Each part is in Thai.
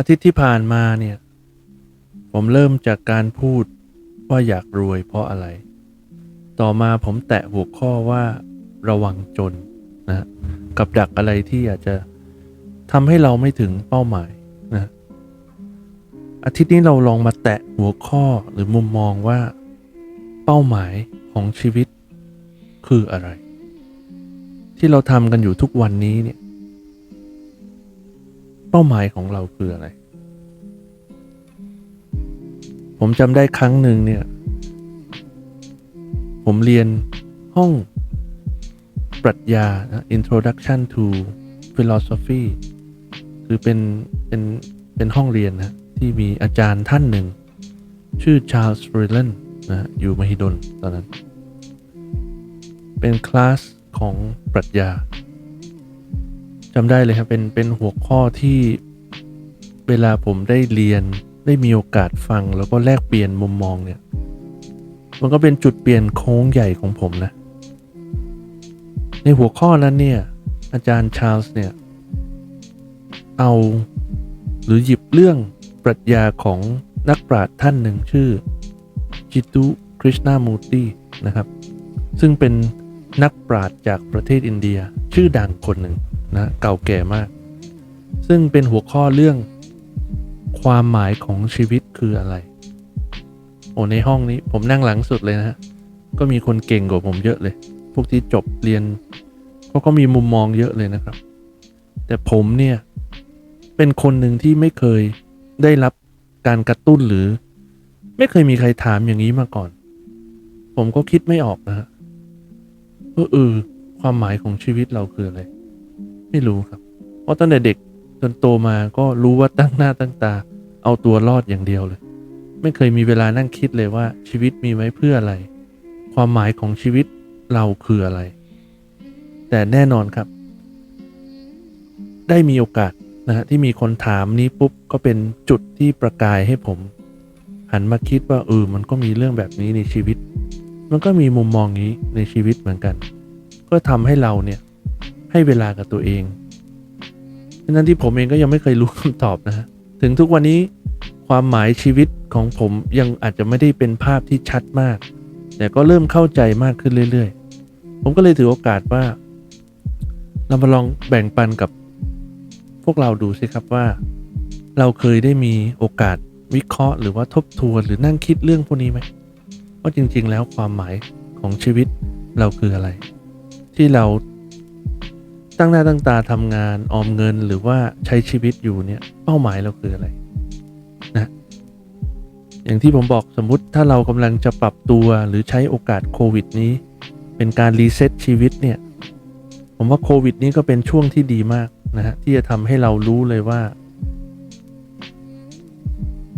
อาทิตย์ที่ผ่านมาเนี่ย ผมเริ่มจากการพูดว่าอยากรวยเพราะอะไร ต่อมาผมแตะหัวข้อว่าระวังจนนะกับดักอะไรที่อาจจะทำให้เราไม่ถึงเป้าหมายนะอาทิตย์นี้เราลองมาแตะหัวข้อหรือมุมมองว่าเป้าหมายของชีวิตคืออะไร ที่เราทำกันอยู่ทุกวันนี้เนี่ย เป้าหมายของเราคืออะไร ผมจำได้ครั้งหนึ่งเนี่ย ผมเรียนห้องปรัชญานะ Introduction to Philosophy คือเป็น เป็น เป็นห้องเรียนนะ ที่มีอาจารย์ท่านหนึ่ง ชื่อชาร์ลส์ฟรีเลนนะอยู่มหิดลตอนนั้น เป็นคลาสของปรัชญา จำได้เลยครับเป็นเป็นหัวข้อที่เวลาผมได้เรียนได้มีโอกาสฟังแล้วก็แลกเปลี่ยนมุมมองเนี่ย มันก็เป็นจุดเปลี่ยนโค้งใหญ่ของผมนะ ในหัวข้อนั้นเนี่ย อาจารย์ชาร์ลส์เนี่ย เอาหรือหยิบเรื่องปรัชญาของนักปราชญ์ท่านหนึ่งชื่อจิตุคริชนามูตีนะครับ ซึ่งเป็นนักปราชญ์จากประเทศอินเดียชื่อดังคนหนึ่ง นะเก่าแก่มาก ซึ่งเป็นหัวข้อเรื่องความหมายของชีวิตคืออะไร โอ้ในห้องนี้ผมนั่งหลังสุดเลยนะฮะ ก็มีคนเก่งกว่าผมเยอะเลย พวกที่จบเรียนเขาก็มีมุมมองเยอะเลยนะครับ แต่ผมเนี่ย เป็นคนหนึ่งที่ไม่เคยได้รับการกระตุ้นหรือ ไม่เคยมีใครถามอย่างนี้มาก่อน ผมก็คิดไม่ออกนะฮะว่าเออความหมายของชีวิตเราคืออะไร ไม่รู้ครับ เพราะตั้งแต่เด็กจนโตมาก็รู้ว่าตั้งหน้าตั้งตา เอาตัวรอดอย่างเดียวเลย ไม่เคยมีเวลานั่งคิดเลยว่าชีวิตมีไว้เพื่ออะไร ความหมายของชีวิตเราคืออะไร แต่แน่นอนครับ ได้มีโอกาสนะฮะที่มีคนถามนี้ปุ๊บก็เป็นจุดที่ประกายให้ผม หันมาคิดว่าเออมันก็มีเรื่องแบบนี้ในชีวิต มันก็มีมุมมองนี้ในชีวิตเหมือนกัน ก็ทำให้เราเนี่ย ให้เวลากับตัวเองฉะนั้นที่ผมเองก็ยังไม่เคยรู้คำตอบนะฮะถึงทุกวันนี้ความหมายชีวิตของผมยังอาจจะไม่ได้เป็นภาพที่ชัดมาก แต่ก็เริ่มเข้าใจมากขึ้นเรื่อยๆ ผมก็เลยถือโอกาสว่า เรามาลองแบ่งปันกับพวกเราดูสิครับว่า เราเคยได้มีโอกาสวิเคราะห์หรือว่าทบทวนหรือนั่งคิดเรื่องพวกนี้ไหมว่าจริงๆ แล้วความหมายของชีวิตเราคืออะไร ที่เรา ตั้งหน้าตั้งตาทำงานออมเงินหรือว่าใช้ชีวิตอยู่เนี่ยเป้าหมายเราคืออะไรนะอย่างที่ผมบอกสมมุติถ้าเรากำลังจะปรับตัวหรือใช้โอกาสโควิดนี้ เป็นการรีเซ็ตชีวิตเนี่ยผมว่าโควิดนี้ก็เป็นช่วงที่ดีมากนะฮะที่จะทำให้เรารู้เลยว่า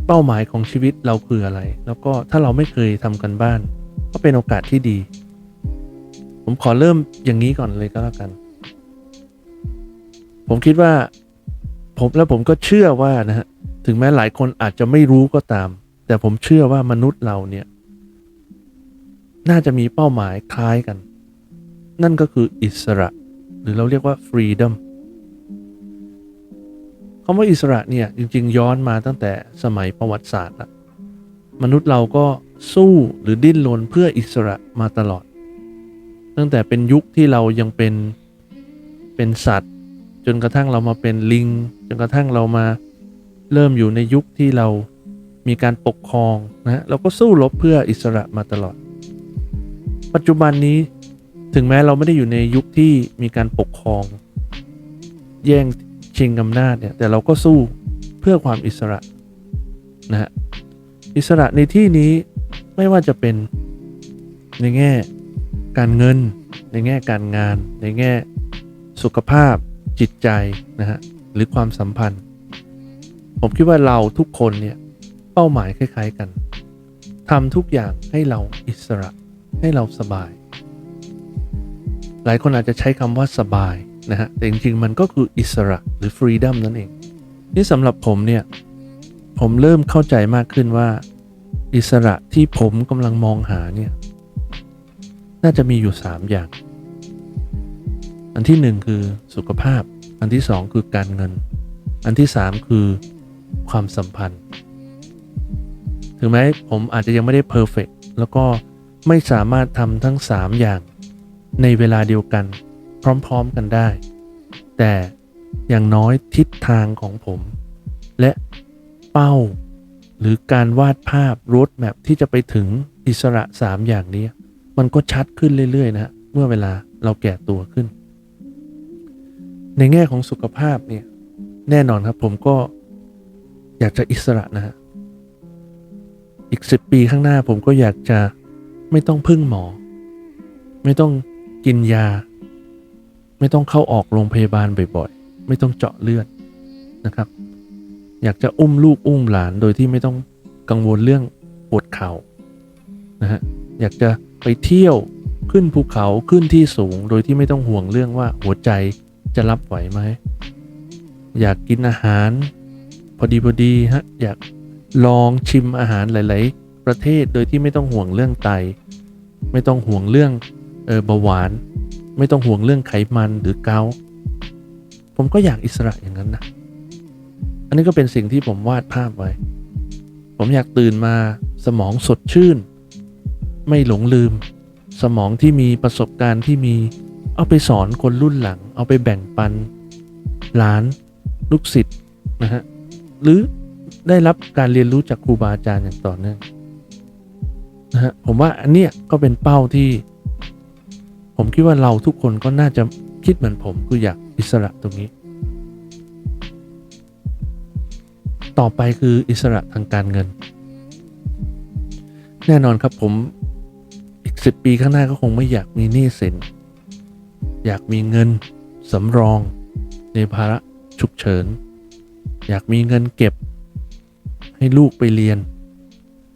เป้าหมายของชีวิตเราคืออะไร แล้วก็ถ้าเราไม่เคยทำกันบ้าน ก็เป็นโอกาสที่ดี ผมขอเริ่มอย่างนี้ก่อนเลยก็แล้วกัน ผมคิดว่าผมแล้วผมก็เชื่อว่านะฮะถึงแม้หลายคนอาจจะไม่รู้ก็ตาม แต่ผมเชื่อว่ามนุษย์เราเนี่ย น่าจะมีเป้าหมายคล้ายกัน นั่นก็คืออิสระ หรือเราเรียกว่า freedom คำว่าอิสระเนี่ยจริง ๆ ย้อนมาตั้งแต่สมัยประวัติศาสตร์ละมนุษย์เราก็สู้หรือดิ้นรนเพื่ออิสระมาตลอด ตั้งแต่เป็นยุคที่เรายังเป็นเป็นสัตว์ จนกระทั่งเรามาเป็นลิง จนกระทั่งเรามาเริ่มอยู่ในยุคที่เรามีการปกครองนะเราก็สู้รบเพื่ออิสระมาตลอด ปัจจุบันนี้ถึงแม้เราไม่ได้อยู่ในยุคที่มีการปกครอง แย่งชิงอำนาจเนี่ยแต่เราก็สู้เพื่อความอิสระนะฮะอิสระในที่นี้ไม่ว่าจะเป็นในแง่การเงิน ในแง่การงาน ในแง่สุขภาพ จิตใจนะฮะหรือความสัมพันธ์ ผมคิดว่าเราทุกคนเนี่ยเป้าหมายคล้าย ๆกันทำทุกอย่างให้เราอิสระให้เราสบาย หลายคนอาจจะใช้คำว่าสบายนะฮะแต่จริงๆมันก็คืออิสระหรือ freedom นั่นเอง นี่สำหรับผมเนี่ย ผมเริ่มเข้าใจมากขึ้นว่า อิสระที่ผมกำลังมองหาเนี่ย น่าจะมีอยู่ 3 อย่าง อันที่ 1 คือสุขภาพ อันที่ 2 คือการเงิน อันที่ 3 คือความสัมพันธ์ ถึงแม้ผมอาจจะยังไม่ได้เพอร์เฟกแล้วก็ไม่สามารถทำทั้ง 3 อย่างในเวลาเดียวกันพร้อมๆกันได้ แต่อย่างน้อยทิศทางของผม และเป้า หรือการวาดภาพรถแมพที่จะไปถึงอิสระ 3 อย่างนี้ มันก็ชัดขึ้นเรื่อย ๆ นะฮะเมื่อเวลาเราแก่ตัวขึ้น ในแง่ของสุขภาพเนี่ยแน่นอนครับผมก็อยากจะอิสระนะฮะอีกสิบปีข้างหน้าผมก็อยากจะไม่ต้องพึ่งหมอ ไม่ต้องกินยา ไม่ต้องเข้าออกโรงพยาบาลบ่อยๆ ไม่ต้องเจาะเลือดนะครับ อยากจะอุ้มลูกอุ้มหลานโดยที่ไม่ต้องกังวลเรื่องปวดเข่านะฮะอยากจะไปเที่ยวขึ้นภูเขาขึ้นที่สูง โดยที่ไม่ต้องห่วงเรื่องว่าหัวใจ จะรับไหวไหม อยากกินอาหาร พอดีพอดีฮะ อยากลองชิมอาหารหลาย ๆ ประเทศโดยที่ไม่ต้องห่วงเรื่องไต ไม่ต้องห่วงเรื่องเออเบาหวาน ไม่ต้องห่วงเรื่องไขมันหรือเกาผมก็อยากอิสระอย่างนั้นนะ อันนี้ก็เป็นสิ่งที่ผมวาดภาพไว้ ผมอยากตื่นมาสมองสดชื่น ไม่หลงลืม สมองที่มีประสบการณ์ที่มี เอาไปสอนคนรุ่นหลัง เอาไปแบ่งปันหลานลูกศิษย์นะฮะหรือได้รับการเรียนรู้จากครูบาอาจารย์อย่างต่อเนื่องนะฮะผมว่าอันเนี้ยก็เป็นเป้าที่ ผมคิดว่าเราทุกคนก็น่าจะคิดเหมือนผมคืออยากอิสระตรงนี้ ต่อไปคืออิสระทางการเงิน แน่นอนครับผมอีกสิบปีข้างหน้าก็คงไม่อยากมีหนี้สิน อยากมีเงินสำรอง ในภาระฉุกเฉิน อยากมีเงินเก็บ ให้ลูกไปเรียน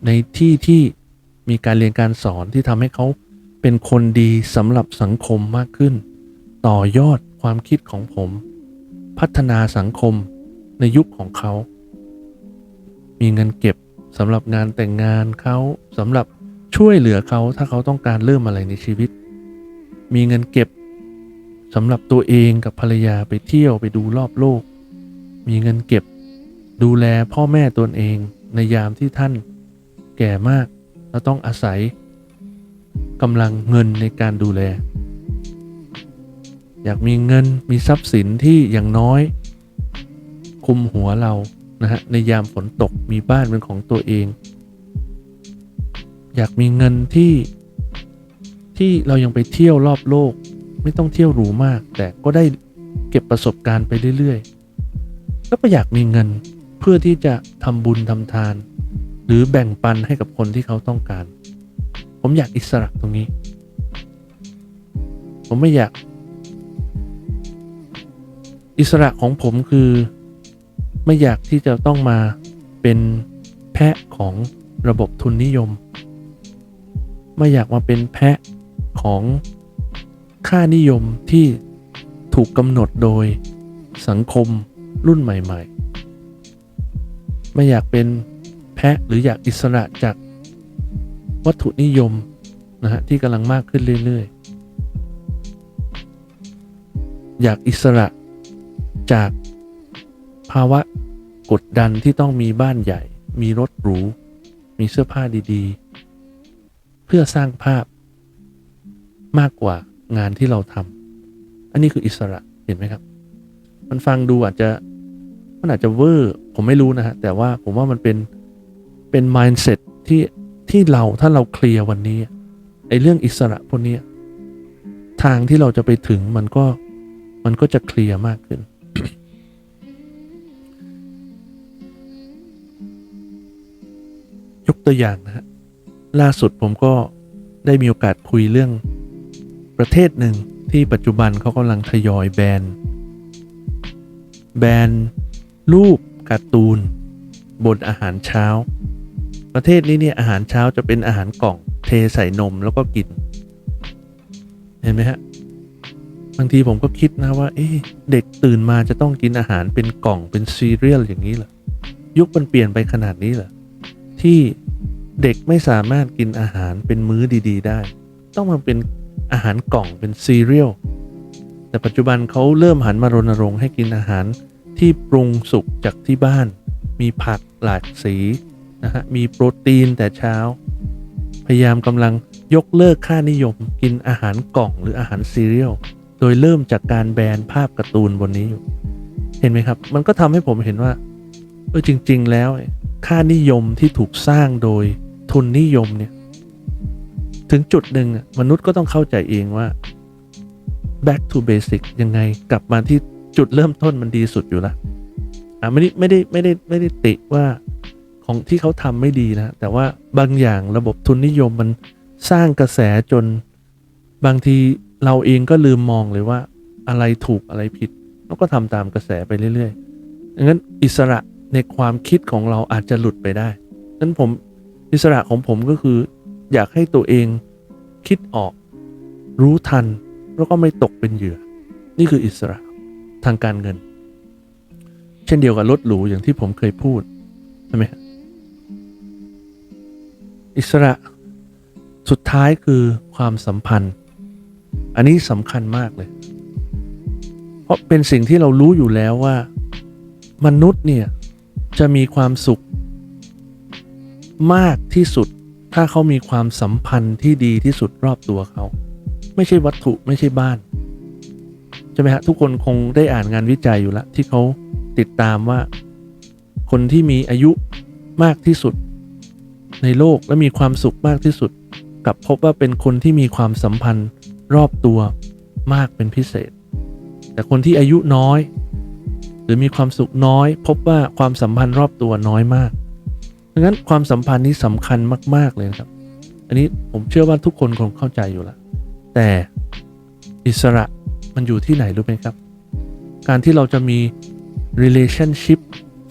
ในที่ที่มีการเรียนการสอนที่ทำให้เขาเป็นคนดีสำหรับสังคมมากขึ้น ต่อยอดความคิดของผม พัฒนาสังคมในยุคของเขา มีเงินเก็บสำหรับงานแต่งงานเขาสำหรับช่วยเหลือเขาถ้าเขาต้องการเริ่มอะไรในชีวิต มีเงินเก็บ สำหรับตัวเองกับภรรยาไปเที่ยวไปดูรอบโลก มีเงินเก็บ ดูแลพ่อแม่ตนเองในยามที่ท่าน แก่มากแล้วต้องอาศัยกำลังเงินในการดูแล อยากมีเงินมีทรัพย์สินที่อย่างน้อย คุมหัวเรานะฮะในยามฝนตกมีบ้านเป็นของตัวเอง อยากมีเงินที่ที่เรายังไปเที่ยวรอบโลก ไม่ต้องเที่ยวหรูมาก แต่ก็ได้เก็บประสบการณ์ไปเรื่อยๆแล้วก็อยากมีเงินเพื่อที่จะทำบุญทำทาน หรือแบ่งปันให้กับคนที่เขาต้องการ ผมอยากอิสระตรงนี้ ผมไม่อยาก อิสระของผมคือไม่อยากที่จะต้องมาเป็นแพะของระบบทุนนิยม ไม่อยากมาเป็นแพะของ ค่านิยมที่ถูกกำหนดโดยสังคมรุ่นใหม่ ๆ ไม่อยากเป็นแพะหรืออยากอิสระจากวัตถุนิยมนะฮะที่กำลังมากขึ้นเรื่อย ๆ อยากอิสระจากภาวะกดดันที่ต้องมีบ้านใหญ่ มีรถหรู มีเสื้อผ้าดี ๆ เพื่อสร้างภาพมากกว่า งานที่เราทำอันนี้คืออิสระเห็นไหมครับ มันฟังดูอาจจะมันอาจจะเวอร์ผมไม่รู้นะฮะแต่ว่าผมว่ามันเป็นเป็น mindset ที่ที่เราถ้าเราเคลียร์วันนี้ไอ้เรื่องอิสระพวกนี้ทางที่เราจะไปถึงมันก็มันก็จะเคลียร์มากขึ้น ยกตัวอย่างนะฮะล่าสุดผมก็ได้มีโอกาสคุยเรื่อง ประเทศหนึ่งที่ปัจจุบันเขากำลังทยอยแบน แบนรูปการ์ตูน บนอาหารเช้า ประเทศนี้เนี่ยอาหารเช้าจะเป็นอาหารกล่องเทใส่นมแล้วก็กิน เห็นไหมฮะ บางทีผมก็คิดนะว่า เอ๊ะเด็กตื่นมาจะต้องกินอาหารเป็นกล่องเป็นซีเรียลอย่างนี้เหรอ ยุคมันเปลี่ยนไปขนาดนี้เหรอ ที่เด็กไม่สามารถกินอาหารเป็นมื้อดี ๆ ได้ ต้องมาเป็น อาหารกล่องเป็นซีเรียลแต่ปัจจุบันเขาเริ่มหันมารณรงค์ให้กินอาหารที่ปรุงสุกจากที่บ้าน มีผักหลากสีนะฮะมีโปรตีนแต่เช้า พยายามกำลังยกเลิกค่านิยมกินอาหารกล่องหรืออาหารซีเรียลโดยเริ่มจากการแบนภาพการ์ตูนบนนี้อยู่ เห็นไหมครับ มันก็ทำให้ผมเห็นว่าเออจริง ๆ แล้ว ค่านิยมที่ถูกสร้างโดยทุนนิยมเนี่ย ถึงจุดหนึ่งมนุษย์ก็ต้องเข้าใจเองว่า back to basic ยังไงกลับมาที่จุดเริ่มต้นมันดีสุดอยู่ละอะไม่ได้ไม่ได้ไม่ได้ไม่ได้ติว่าของที่เขาทำไม่ดีนะ แต่ว่าบางอย่างระบบทุนนิยมมันสร้างกระแสจนบางทีเราเองก็ลืมมองเลยว่าอะไรถูกอะไรผิดแล้วก็ทำตามกระแสไปเรื่อยๆดังนั้นอิสระในความคิดของเราอาจจะหลุดไปได้นั้นผมอิสระของผมก็คือ อยากให้ตัวเองคิดออก รู้ทัน แล้วก็ไม่ตกเป็นเหยื่อ นี่คืออิสระทางการเงิน เช่นเดียวกับรถหรูอย่างที่ผมเคยพูดใช่ไหมอิสระสุดท้ายคือความสัมพันธ์ อันนี้สำคัญมากเลย เพราะเป็นสิ่งที่เรารู้อยู่แล้วว่า มนุษย์เนี่ย จะมีความสุข มากที่สุด ถ้าเขามีความสัมพันธ์ที่ดีที่สุดรอบตัวเขา ไม่ใช่วัตถุไม่ใช่บ้าน ใช่ไหมฮะ ทุกคนคงได้อ่านงานวิจัยอยู่ล้วที่เขาติดตามว่า คนที่มีอายุมากที่สุด ในโลกและมีความสุขมากที่สุดกลับพบว่าเป็นคนที่มีความสัมพันธ์รอบตัวมากเป็นพิเศษ แต่คนที่อายุน้อย หรือมีความสุขน้อย พบว่าความสัมพันธ์รอบตัวน้อยมาก ดังนั้นความสัมพันธ์นี้สำคัญมาก ๆ เลยนะครับ อันนี้ผมเชื่อว่าทุกคนคงเข้าใจอยู่ล้วแต่อิสระมันอยู่ที่ไหนรู้ไหมครับ การที่เราจะมี relationship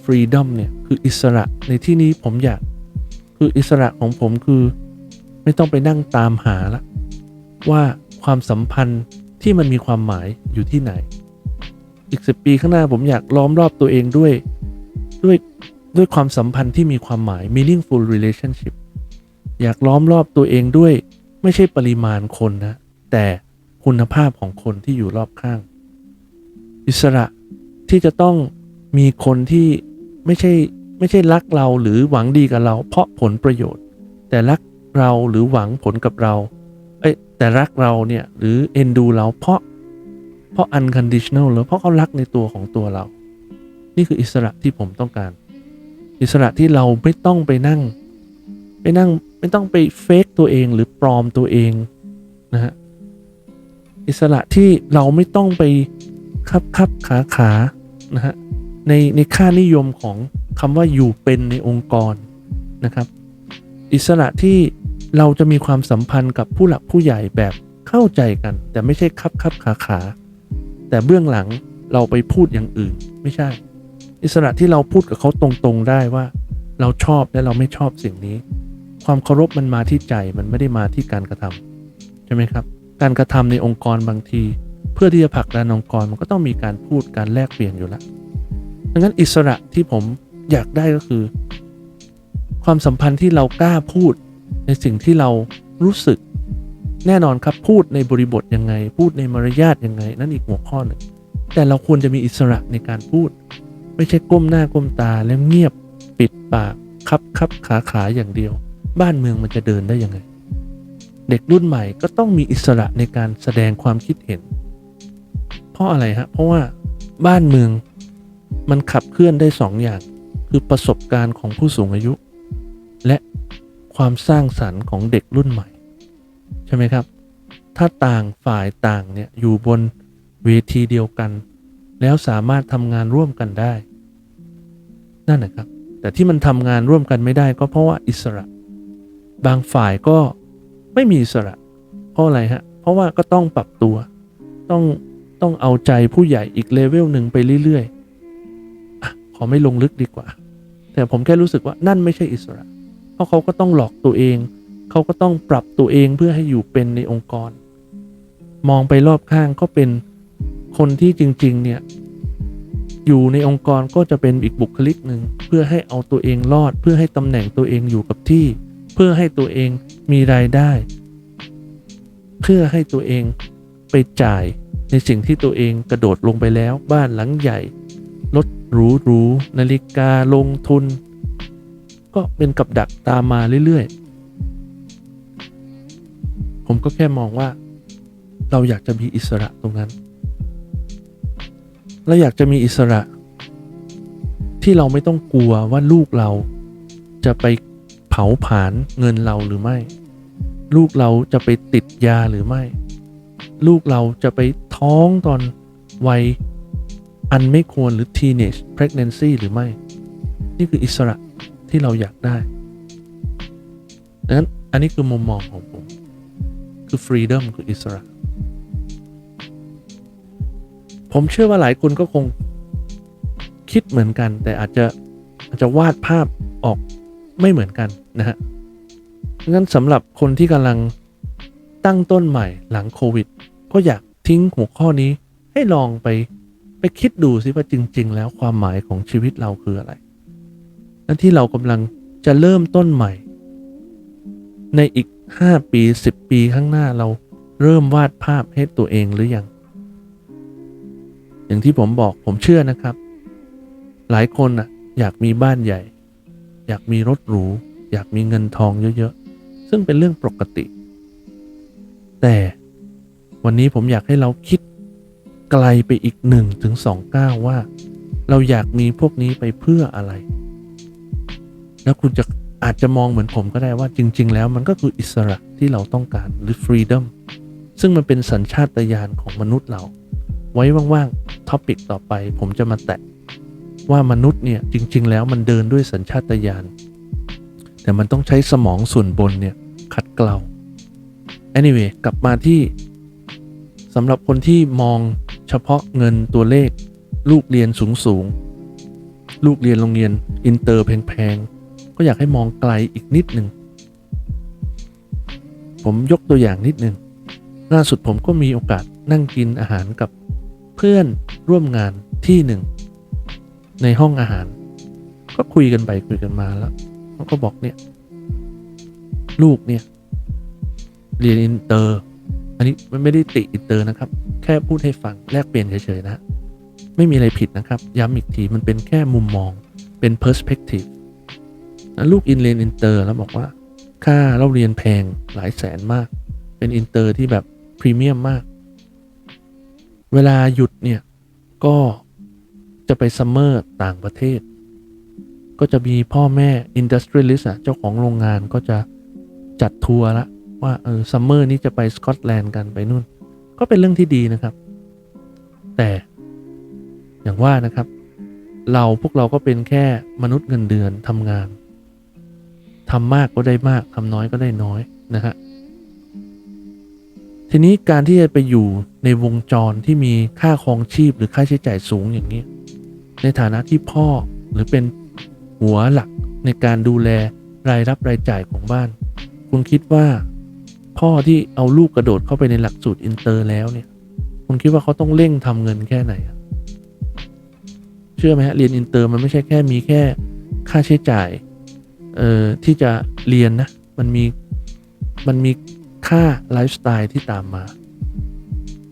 freedom เนี่ย คืออิสระในที่นี้ผมอยาก คืออิสระของผมคือไม่ต้องไปนั่งตามหาละว่าความสัมพันธ์ที่มันมีความหมายอยู่ที่ไหน อีกสิปีข้างหน้าผมอยากล้อมรอบตัวเองด้วย ด้วย ด้วยความสัมพันธ์ที่มีความหมาย meaningful relationship อยากล้อมรอบตัวเองด้วยไม่ใช่ปริมาณคนนะ แต่คุณภาพของคนที่อยู่รอบข้าง อิสระที่จะต้องมีคนที่ไม่ใช่ไม่ใช่รักเราหรือหวังดีกับเรา เพราะผลประโยชน์ แต่รักเราหรือหวังผลกับเราเอ้ยแต่รักเราเนี่ยหรือเอ็นดูเราเพราะเพราะ unconditional หรือเพราะเขารักในตัวของตัวเรา นี่คืออิสระที่ผมต้องการ อิสระที่เราไม่ต้องไปนั่ง ไปนั่งไม่ต้องไปเฟกตัวเองหรือปลอมตัวเองนะฮะอิสระที่เราไม่ต้องไปคับคับขาขานะฮะในในค่านิยมของคำว่าอยู่เป็นในองค์กรนะครับ อิสระที่เราจะมีความสัมพันธ์กับผู้หลักผู้ใหญ่แบบเข้าใจกัน แต่ไม่ใช่คับคับขาขา แต่เบื้องหลังเราไปพูดอย่างอื่นไม่ใช่ อิสระที่เราพูดกับเขาตรงๆได้ว่าเราชอบและเราไม่ชอบสิ่งนี้ ความเคารพมันมาที่ใจมันไม่ได้มาที่การกระทำใช่ไหมครับ การกระทำในองค์กรบางที เพื่อที่จะผลักดันองค์กรมันก็ต้องมีการพูดการแลกเปลี่ยนอยู่ล้วดังนั้นอิสระที่ผมอยากได้ก็คือ ความสัมพันธ์ที่เรากล้าพูดในสิ่งที่เรารู้สึกแน่นอนครับพูดในบริบทยังไง พูดในมารยาทยังไง นั่นอีกหัวข้อหนึ่งแต่เราควรจะมีอิสระในการพูด ไม่ใช่ก้มหน้าก้มตาแล้วเงียบปิดปากคับคับขาขาอย่างเดียว บ้านเมืองมันจะเดินได้ยังไง เด็กรุ่นใหม่ก็ต้องมีอิสระในการแสดงความคิดเห็น เพราะอะไรฮะ เพราะว่าบ้านเมืองมันขับเคลื่อนได้สองอย่าง คือประสบการณ์ของผู้สูงอายุ และความสร้างสรรค์ของเด็กรุ่นใหม่ ใช่ไหมครับ ถ้าต่างฝ่ายต่างเนี่ยอยู่บนเวทีเดียวกัน แล้วสามารถทำงานร่วมกันได้ นั่นนะครับ แต่ที่มันทำงานร่วมกันไม่ได้ก็เพราะว่าอิสระ บางฝ่ายก็ไม่มีอิสระ เพราะอะไรฮะ เพราะว่าก็ต้องปรับตัว ต้องต้องเอาใจผู้ใหญ่อีกเลเวลหนึ่งไปเรื่อยๆขอไม่ลงลึกดีกว่า แต่ผมแค่รู้สึกว่านั่นไม่ใช่อิสระ เพราะเขาก็ต้องหลอกตัวเอง เขาก็ต้องปรับตัวเองเพื่อให้อยู่เป็นในองค์กร มองไปรอบข้างก็เป็น คนที่จริง ๆ เนี่ย อยู่ในองค์กรก็จะเป็นอีกบุคลิกหนึ่งเพื่อให้เอาตัวเองรอด เพื่อให้ตำแหน่งตัวเองอยู่กับที่ เพื่อให้ตัวเองมีรายได้ เพื่อให้ตัวเองไปจ่ายในสิ่งที่ตัวเองกระโดดลงไปแล้ว บ้านหลังใหญ่รถหรูหรูๆนาฬิกาลงทุน ก็เป็นกับดักตามมาเรื่อยๆ ผมก็แค่มองว่าเราอยากจะมีอิสระตรงนั้น เราอยากจะมีอิสระ ที่เราไม่ต้องกลัวว่าลูกเราจะไปเผาผลาญเงินเราหรือไม่ ลูกเราจะไปติดยาหรือไม่ ลูกเราจะไปท้องตอนวัยอันไม่ควรหรือ teenage pregnancy หรือไม่ นี่คืออิสระที่เราอยากได้ดังนั้นอันนี้คือมุมมองของผม คือ freedom คืออิสระ ผมเชื่อว่าหลายคนก็คงคิดเหมือนกัน แต่อาจจะอาจจะวาดภาพออกไม่เหมือนกันนะฮะงั้นสำหรับคนที่กำลังตั้งต้นใหม่หลังโควิด ก็อยากทิ้งหัวข้อนี้ให้ลองไปไปคิดดูสิว่าจริง ๆ แล้วความหมายของชีวิตเราคืออะไรนั่นที่เรากำลังจะเริ่มต้นใหม่ ในอีก 5 ปี 10 ปีข้างหน้าเราเริ่มวาดภาพให้ตัวเองหรือยัง อย่างที่ผมบอกผมเชื่อนะครับ หลายคนอะอยากมีบ้านใหญ่ อยากมีรถหรู อยากมีเงินทองเยอะๆ ซึ่งเป็นเรื่องปกติ แต่วันนี้ผมอยากให้เราคิดไกลไปอีกหนึ่งถึงสองก้าวว่า เราอยากมีพวกนี้ไปเพื่ออะไร แล้วคุณจะอาจจะมองเหมือนผมก็ได้ว่าจริง ๆ แล้วมันก็คืออิสระที่เราต้องการหรือ freedom ซึ่งมันเป็นสัญชาตญาณของมนุษย์เรา ไว้ว่างๆท็อปิกต่อไปผมจะมาแตะว่ามนุษย์เนี่ยจริง ๆ แล้วมันเดินด้วยสัญชาตญาณแต่มันต้องใช้สมองส่วนบนเนี่ยขัดเกลา anyway กลับมาที่สำหรับคนที่มองเฉพาะเงินตัวเลข ลูกเรียนสูงสูงๆลูกเรียนโรงเรียนอินเตอร์แพงๆก็อยากให้มองไกลอีกนิดหนึ่งผมยกตัวอย่างนิดหนึ่งล่าสุดผมก็มีโอกาสนั่งกินอาหารกับ เพื่อนร่วมงานที่หนึ่ง ในห้องอาหาร ก็คุยกันไปคุยกันมาแล้วเขาก็บอกเนี่ย ลูกเนี่ย เรียนอินเตอร์ อันนี้มันไม่ได้ติอินเตอร์นะครับ แค่พูดให้ฟังแลกเปลี่ยนเฉยๆนะไม่มีอะไรผิดนะครับ ย้ำอีกทีมันเป็นแค่มุมมองเป็น perspective นะลูกอินเรียนอินเตอร์แล้วบอกว่า ค่าเราเรียนแพงหลายแสนมาก เป็นอินเตอร์ที่แบบพรีเมียมมาก เวลาหยุดเนี่ยก็จะไปซัมเมอร์ต่างประเทศ ก็จะมีพ่อแม่อินดัสทรีลิสต์เจ้าของโรงงานก็จะจัดทัวร์ละว่าเออซัมเมอร์นี้จะไปสกอตแลนด์กันไปนู่น ก็เป็นเรื่องที่ดีนะครับ แต่อย่างว่านะครับ เราพวกเราก็เป็นแค่มนุษย์เงินเดือนทำงานทำมากก็ได้มากทำน้อยก็ได้น้อยนะฮะ ทีนี้การที่จะไปอยู่ในวงจรที่มีค่าครองชีพหรือค่าใช้จ่ายสูงอย่างนี้ ในฐานะที่พ่อหรือเป็นหัวหลักในการดูแลรายรับรายจ่ายของบ้าน คุณคิดว่าพ่อที่เอาลูกกระโดดเข้าไปในหลักสูตรอินเตอร์แล้วเนี่ย คุณคิดว่าเขาต้องเร่งทำเงินแค่ไหน เชื่อไหมฮะเรียนอินเตอร์มันไม่ใช่แค่มีแค่ค่าใช้จ่ายเอ่อที่จะเรียนนะ มันมีมันมี ค่าไลฟ์สไตล์ที่ตามมา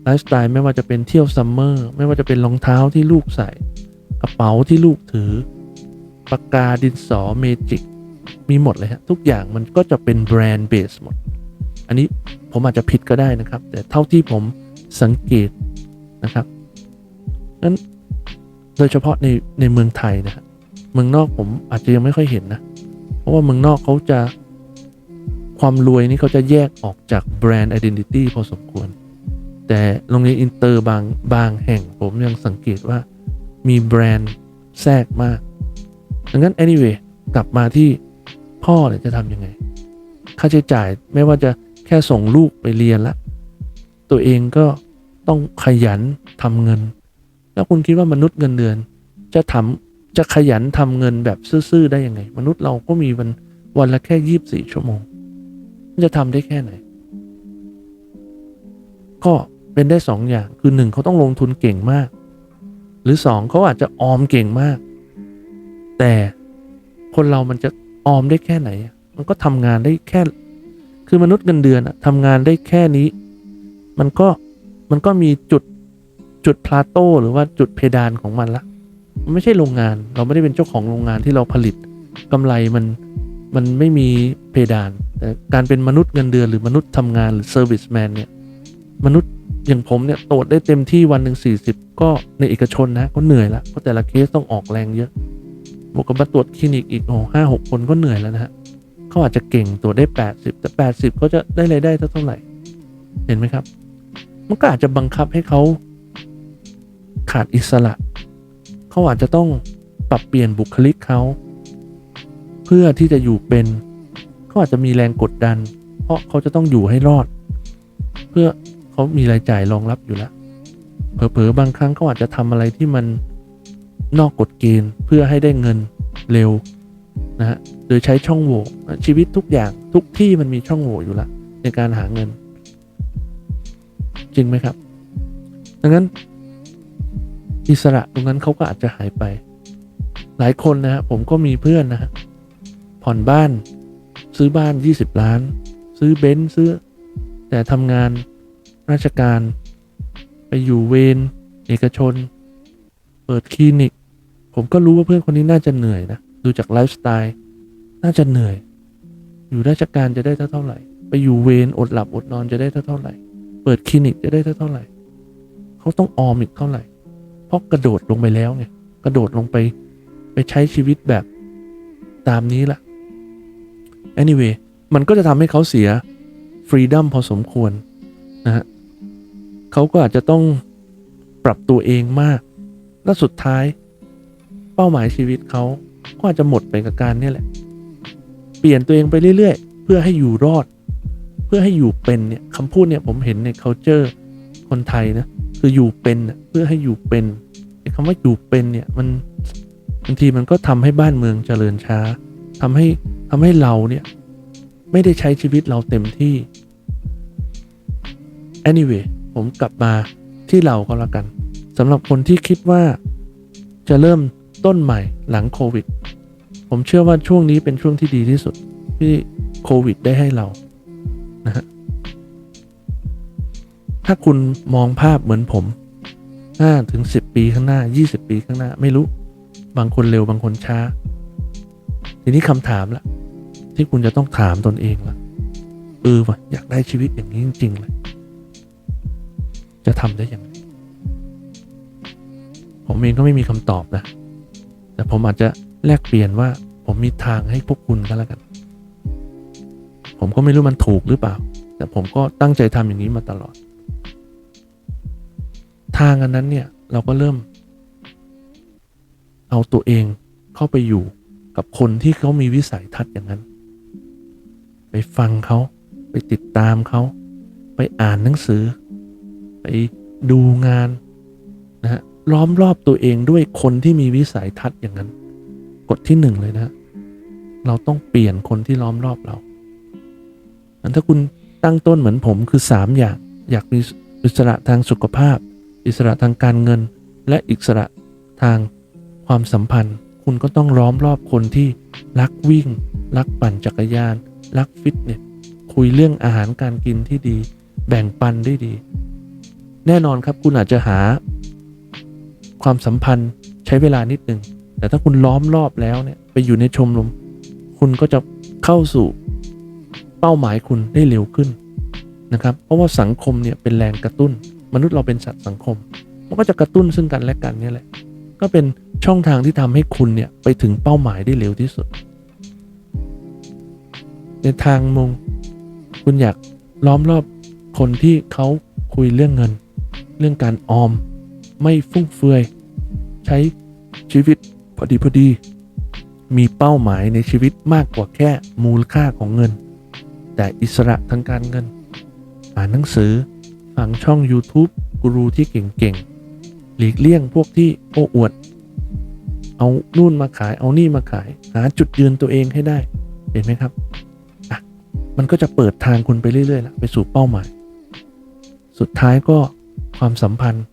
ไลฟ์สไตล์ไม่ว่าจะเป็นเที่ยวซัมเมอร์ไม่ว่าจะเป็นรองเท้าที่ลูกใส่ กระเป๋าที่ลูกถือปากกาดินสอเมจิกมีหมดเลยฮะทุกอย่างมันก็จะเป็นแบรนด์เบสหมด อันนี้ผมอาจจะผิดก็ได้นะครับ แต่เท่าที่ผมสังเกตนะครับนั้นโดยเฉพาะในในเมืองไทยนะฮะเมืองนอกผมอาจจะยังไม่ค่อยเห็นนะ เพราะว่าเมืองนอกเขาจะ ความรวยนี่เขาจะแยกออกจากแบรนด์ identity พอสมควร แต่โรงเรียนอินเตอร์บางบางแห่งผมยังสังเกตว่ามีแบรนด์แทรกมาก ดังนั้น anyway กลับมาที่พ่อเนี่ยจะทำยังไง ค่าใช้จ่ายไม่ว่าจะแค่ส่งลูกไปเรียนละ ตัวเองก็ต้องขยันทำเงิน แล้วคุณคิดว่ามนุษย์เงินเดือน จะทำจะขยันทำเงินแบบซื่อๆได้ยังไง มนุษย์เราก็มีวันวันละแค่ยี่บสี่ชั่วโมง จะทำได้แค่ไหน ก็เป็นได้สองอย่างคือหนึ่งเขาต้องลงทุนเก่งมาก หรือสองเขาอาจจะออมเก่งมาก แต่คนเรามันจะออมได้แค่ไหน มันก็ทำงานได้แค่ คือมนุษย์เงินเดือนอะทำงานได้แค่นี้ มันก็มันก็มีจุดจุดพลาโตหรือว่าจุดเพดานของมันละมันไม่ใช่โรงงาน เราไม่ได้เป็นเจ้าของโรงงานที่เราผลิตกำไรมันมันไม่มีเพดาน การเป็นมนุษย์เงินเดือนหรือมนุษย์ทำงานหรือเซอร์วิสแมนเนี่ยมนุษย์อย่างผมเนี่ยตรวจได้เต็มที่วันหนึ่งสี่สิบก็ในเอกชนนะก็เหนื่อยละเพราะแต่ละเคสต้องออกแรงเยอะบวกกับมาตรวจคลินิกอีกโอ้ห้าหกคนก็เหนื่อยแล้วนะฮะเขาอาจจะเก่งตรวจได้แปดสิบแต่แปดสิบเขาจะได้รายได้เท่าไหร่ เห็นไหมครับ มันก็อาจจะบังคับให้เขาขาดอิสระ เขาอาจจะต้องปรับเปลี่ยนบุคลิกเขา เพื่อที่จะอยู่เป็น เขาอาจจะมีแรงกดดัน เพราะเขาจะต้องอยู่ให้รอด เพื่อเขามีรายจ่ายรองรับอยู่แล้ว เผลอๆ บางครั้งเขาอาจจะทำอะไรที่มันนอกกฎเกณฑ์เพื่อให้ได้เงินเร็วนะฮะ โดยใช้ช่องโหว่ชีวิตทุกอย่างทุกที่มันมีช่องโหว่อยู่แล้วในการหาเงิน จริงไหมครับ ดังนั้น อิสระตรงนั้นเขาก็อาจจะหายไป หลายคนนะฮะผมก็มีเพื่อนนะฮะผ่อนบ้าน ซื้อบ้าน 20 ล้าน ซื้อเบนซ์ซื้อ แต่ทำงานราชการ ไปอยู่เวรเอกชน เปิดคลินิก ผมก็รู้ว่าเพื่อนคนนี้น่าจะเหนื่อยนะ ดูจากไลฟ์สไตล์น่าจะเหนื่อย อยู่ราชการจะได้เท่าไหร่ ไปอยู่เวรอดหลับอดนอนจะได้เท่าไหร่ เปิดคลินิกจะได้เท่าไหร่ เขาต้องออมอีกเท่าไหร่ เพราะกระโดดลงไปแล้วไงกระโดดลงไป ไปใช้ชีวิตแบบตามนี้ละ anyway มันก็จะทำให้เขาเสีย freedom พอสมควรนะฮะเขาก็อาจจะต้องปรับตัวเองมาก และสุดท้าย เป้าหมายชีวิตเขาก็อาจจะหมดไปกับการนี่แหละ เปลี่ยนตัวเองไปเรื่อยๆ เพื่อให้อยู่รอด เพื่อให้อยู่เป็นเนี่ยคำพูดเนี่ยผมเห็นใน culture คนไทยนะคืออยู่เป็นเพื่อให้อยู่เป็นคำว่าอยู่เป็นเนี่ยมันบางทีมันก็ทำให้บ้านเมืองเจริญช้าทำให้ ทำให้เราเนี่ยไม่ได้ใช้ชีวิตเราเต็มที่ anyway ผมกลับมาที่เราก็แล้วกันสำหรับคนที่คิดว่าจะเริ่มต้นใหม่หลังโควิด ผมเชื่อว่าช่วงนี้เป็นช่วงที่ดีที่สุดที่โควิดได้ให้เรานะฮะถ้าคุณมองภาพเหมือนผม5ถึง 10 ปีข้างหน้า 20 ปีข้างหน้าไม่รู้ บางคนเร็วบางคนช้า ทีนี้คำถามละ ที่คุณจะต้องถามตนเองละเออวะอยากได้ชีวิตอย่างนี้จริงๆเลยจะทำได้ยังไงผมเองก็ไม่มีคำตอบนะ แต่ผมอาจจะแลกเปลี่ยนว่า ผมมีทางให้พวกคุณก็แล้วกัน ผมก็ไม่รู้มันถูกหรือเปล่า แต่ผมก็ตั้งใจทำอย่างนี้มาตลอด ทางอันนั้นเนี่ยเราก็เริ่ม เอาตัวเองเข้าไปอยู่กับคนที่เขามีวิสัยทัศน์อย่างนั้น ไปฟังเขาไปติดตามเขาไปอ่านหนังสือ ไปดูงานนะฮะล้อมรอบตัวเองด้วยคนที่มีวิสัยทัศน์อย่างนั้น กฎที่หนึ่งเลยนะ เราต้องเปลี่ยนคนที่ล้อมรอบเราอันถ้าคุณตั้งต้นเหมือนผมคือสามอย่าง อยากมีอิสระทางสุขภาพ อิสระทางการเงิน และอิสระทางความสัมพันธ์ คุณก็ต้องล้อมรอบคนที่รักวิ่ง รักปั่นจักรยาน รักฟิตเนสคุยเรื่องอาหารการกินที่ดี แบ่งปันได้ดี แน่นอนครับคุณอาจจะหา ความสัมพันธ์ใช้เวลานิดหนึ่งแต่ถ้าคุณล้อมรอบแล้วเนี่ยไปอยู่ในชมรมคุณก็จะเข้าสู่เป้าหมายคุณได้เร็วขึ้นนะครับ เพราะว่าสังคมเนี่ยเป็นแรงกระตุ้น มนุษย์เราเป็นสัตว์สังคม มันก็จะกระตุ้นซึ่งกันและกันนี่แหละ ก็เป็นช่องทางที่ทำให้คุณเนี่ยไปถึงเป้าหมายได้เร็วที่สุด ในทางมุงคุณอยากล้อมรอบคนที่เขาคุยเรื่องเงิน เรื่องการออม ไม่ฟุ่มเฟือย ใช้ชีวิตพอดีพอดี มีเป้าหมายในชีวิตมากกว่าแค่มูลค่าของเงิน แต่อิสระทางการเงิน อ่านหนังสือฟังช่อง YouTube กูรูที่เก่งๆ หลีกเลี่ยงพวกที่โอ้อวด เอานู่นมาขายเอานี่มาขาย หาจุดยืนตัวเองให้ได้ เห็นไหมครับ มันก็จะเปิดทางคุณไปเรื่อยๆละไปสู่เป้าหมาย สุดท้ายก็ความสัมพันธ์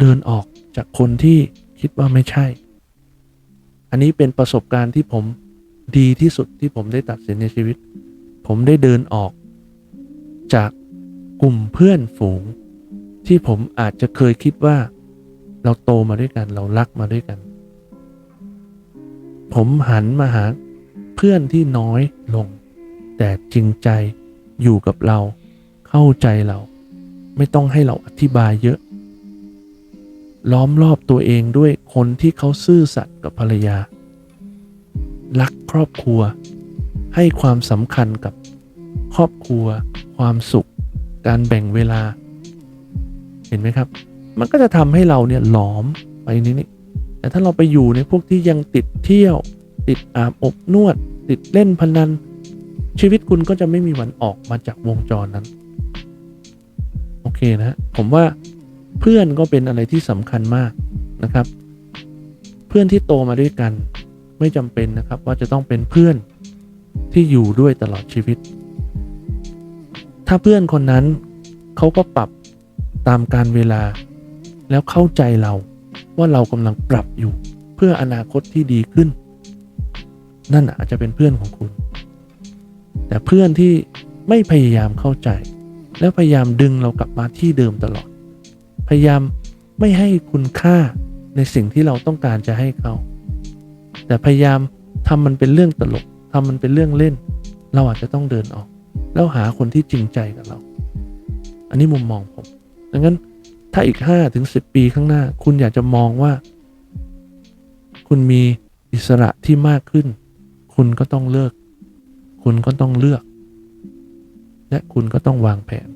เดินออกจากคนที่คิดว่าไม่ใช่ อันนี้เป็นประสบการณ์ที่ผมดีที่สุดที่ผมได้ตัดสินในชีวิต ผมได้เดินออก จากกลุ่มเพื่อนฝูง ที่ผมอาจจะเคยคิดว่า เราโตมาด้วยกันเรารักมาด้วยกัน ผมหันมาหาเพื่อนที่น้อยลง แต่จริงใจอยู่กับเรา เข้าใจเรา ไม่ต้องให้เราอธิบายเยอะ ล้อมรอบตัวเองด้วยคนที่เขาซื่อสัตย์กับภรรยา รักครอบครัว ให้ความสำคัญกับครอบครัว ความสุข การแบ่งเวลา เห็นไหมครับ มันก็จะทำให้เราเนี่ยหลอมไปนี้นี่แต่ถ้าเราไปอยู่ในพวกที่ยังติดเที่ยว ติดอาบอบนวด ติดเล่นพนัน ชีวิตคุณก็จะไม่มีวันออกมาจากวงจรนั้น โอเคนะ ผมว่าเพื่อนก็เป็นอะไรที่สำคัญมากนะครับ เพื่อนที่โตมาด้วยกันไม่จำเป็นนะครับว่าจะต้องเป็นเพื่อนที่อยู่ด้วยตลอดชีวิต ถ้าเพื่อนคนนั้นเขาก็ปรับตามการเวลา แล้วเข้าใจเราว่าเรากำลังปรับอยู่เพื่ออนาคตที่ดีขึ้น นั่นอาจจะเป็นเพื่อนของคุณ แต่เพื่อนที่ไม่พยายามเข้าใจ แล้วพยายามดึงเรากลับมาที่เดิมตลอด พยายามไม่ให้คุณค่าในสิ่งที่เราต้องการจะให้เขา แต่พยายามทำมันเป็นเรื่องตลกทำมันเป็นเรื่องเล่น เราอาจจะต้องเดินออก แล้วหาคนที่จริงใจกับเรา อันนี้มุมมองผมดังนั้นถ้าอีกห้าถึงสิบปีข้างหน้า คุณอยากจะมองว่า คุณมีอิสระที่มากขึ้น คุณก็ต้องเลิก คุณก็ต้องเลือก และคุณก็ต้องวางแผน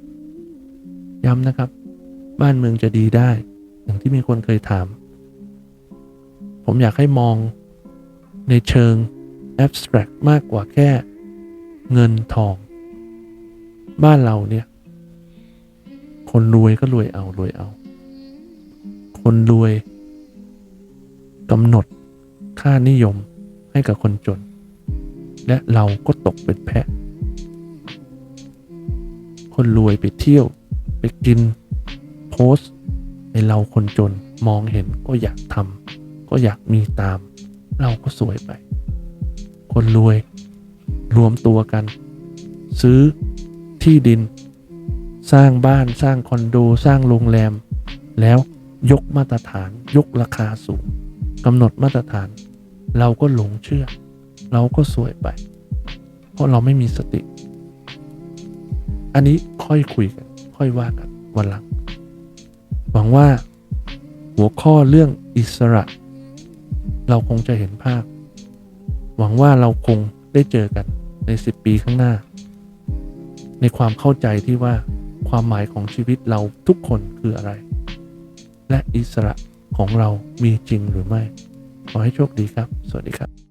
ย้ำนะครับ บ้านเมืองจะดีได้ อย่างที่มีคนเคยถาม ผมอยากให้มองในเชิง abstract มากกว่าแค่เงินทอง บ้านเราเนี่ย คนรวยก็รวยเอารวยเอา คนรวยกำหนดค่านิยมให้กับคนจน และเราก็ตกเป็นแพะ คนรวยไปเที่ยว ไปกิน โพสต์ไอเราคนจนมองเห็นก็อยากทำก็อยากมีตาม เราก็สวยไป คนรวยรวมตัวกัน ซื้อที่ดิน สร้างบ้านสร้างคอนโดสร้างโรงแรม แล้วยกมาตรฐานยกราคาสูงกำหนดมาตรฐาน เราก็หลงเชื่อ เราก็สวยไป เพราะเราไม่มีสติ อันนี้ค่อยคุยกัน ค่อยว่ากันวันหลัง หวังว่าหัวข้อเรื่องอิสระ เราคงจะเห็นภาพ หวังว่าเราคงได้เจอกันในสิบปีข้างหน้า ในความเข้าใจที่ว่าความหมายของชีวิตเราทุกคนคืออะไร และอิสระของเรามีจริงหรือไม่ ขอให้โชคดีครับ สวัสดีครับ